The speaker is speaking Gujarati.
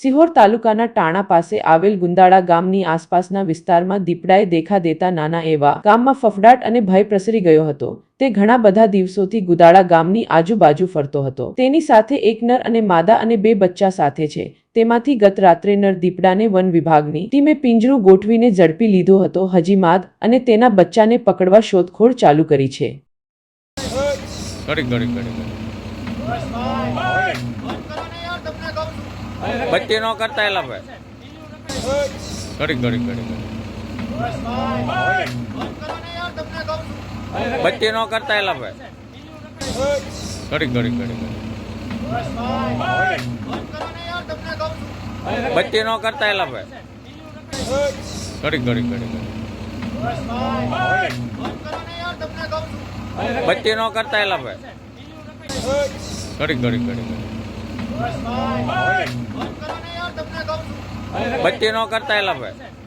સિહોર તાલુકાના ટાણા પાસે આવેલ ગુંદાળા ગામની આસપાસના વિસ્તારમાં દીપડાએ દેખા દેતા નાના એવા ગામમાં ફફડાટ અને ભય પ્રસરી ગયો હતો. તે ઘણા બધા દિવસોથી ગુદાળા ગામની આજુબાજુ ફરતો હતો. તેની સાથે એક નર અને માદા અને બે બચ્ચા સાથે છે. તેમાંથી ગત રાત્રે નર દીપડાને વન વિભાગની ટીમે પિંજરું ગોઠવીને ઝડપી લીધો હતો. હજી માદ અને તેના બચ્ચાને પકડવા શોધખોળ ચાલુ કરી છે. બત્તી નો કરતા એલા ભાઈ ઘડી ઘડી ઘડી. બત્તી નો કરતા એલા ભાઈ ઘડી ઘડી ઘડી. બત્તી નો કરતા એલા ભાઈ ઘડી ઘડી ઘડી. બત્તી નો કરતા એલા ભાઈ ઘડી ઘડી ઘડી ઘડીક. બત્તી નો કરતા એલા ભાઈ.